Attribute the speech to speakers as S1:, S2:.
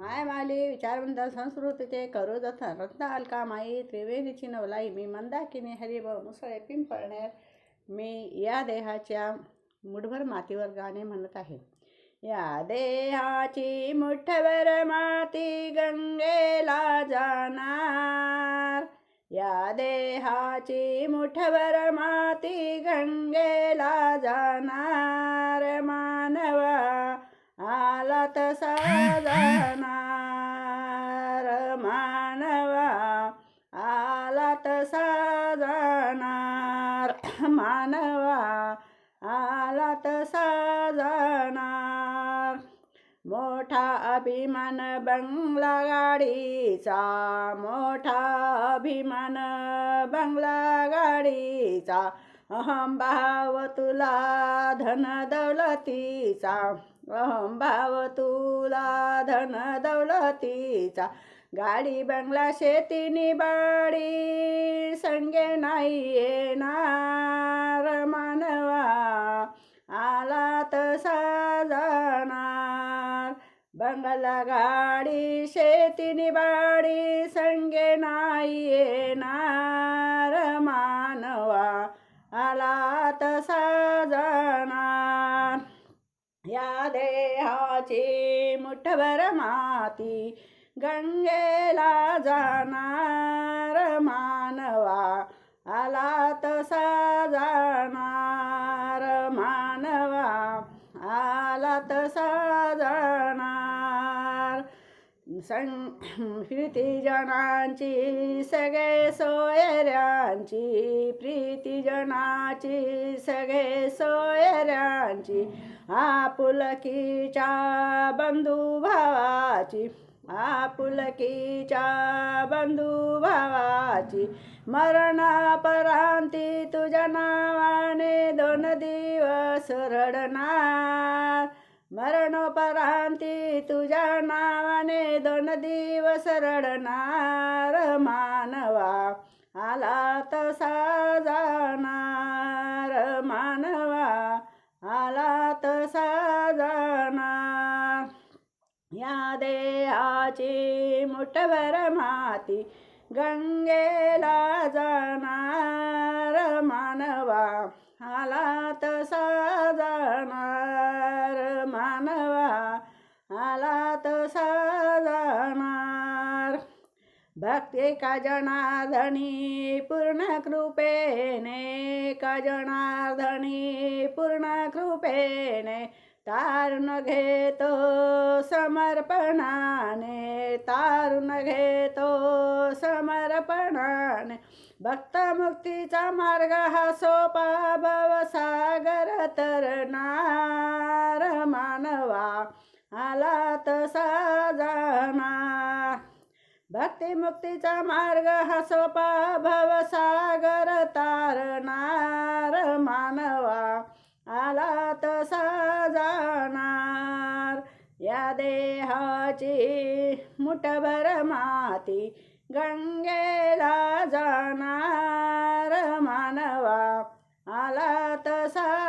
S1: मायमाली विचारवंत संस्कृतीचे करू जथा रत्न अलका माई त्रिवेणीची नवलाई मी मंदाकिनी हरिभाऊ मुसळे पिंपळनेर. मी या देहाच्या मुठभर मातीवर गाणे म्हणत आहे. या देहाची मुठभर माती गंगेला जाणार. या देहाची मुठभर माती गंगेला जाणार. मानवा आला तसा मानवा आलात तसा मानवा आलात तसा मोठा अभिमान बंगला गाडीचा मोठा अभिमान बंगला गाडीचा अहम भाव तुला धन दौलतीचा. अहम भाव तुला धन दौलतीचा. गाडी बंगला शेतीनी निबाडी संगे नाही येणार मानवा. आला तसा जाणार. बंगला गाडी शेतीनी निबाडी संगे नाही येणार मानवा. आला तसा देहाची मुठभर माती गंगेला जाणार मानवा आला तसा जाणार मानवा आला तसा जाणार जनांची सगळे सोयऱ्यांची प्रीतीजनाची सगळे सोयऱ्यांची आपुलकीच्या बंधुभावाची आपुलकीच्या बंधुभावाची मरणापरांती तुझ्या नावाने दोन दिवस रडणार. मरणोपरांती तुझ्या नावाने दोन दिवस रडणार मानवा. आला तसा जाणार मानवा. आला तसा जाणार. या देहाची मुठभर माती गंगेला जाणार मानवा. आला तसा भक्ती का जनार्दनी पूर्ण कृपेने का जनार्दनी पूर्ण कृपेने तारुण घेतो समर्पणाने तारुण घेतो समर्पणाने. भक्तमुक्तीचा मार्ग हा सोपा भवसागर तरणार मानवा. आला तसा जाणार भक्तिमुक्तीचा मार्ग हा सोपा भवसागर तारणार. मानवा आला तसा जाणार. या देहाची मुठभर माती गंगेला जाणार. मानवा आला तसा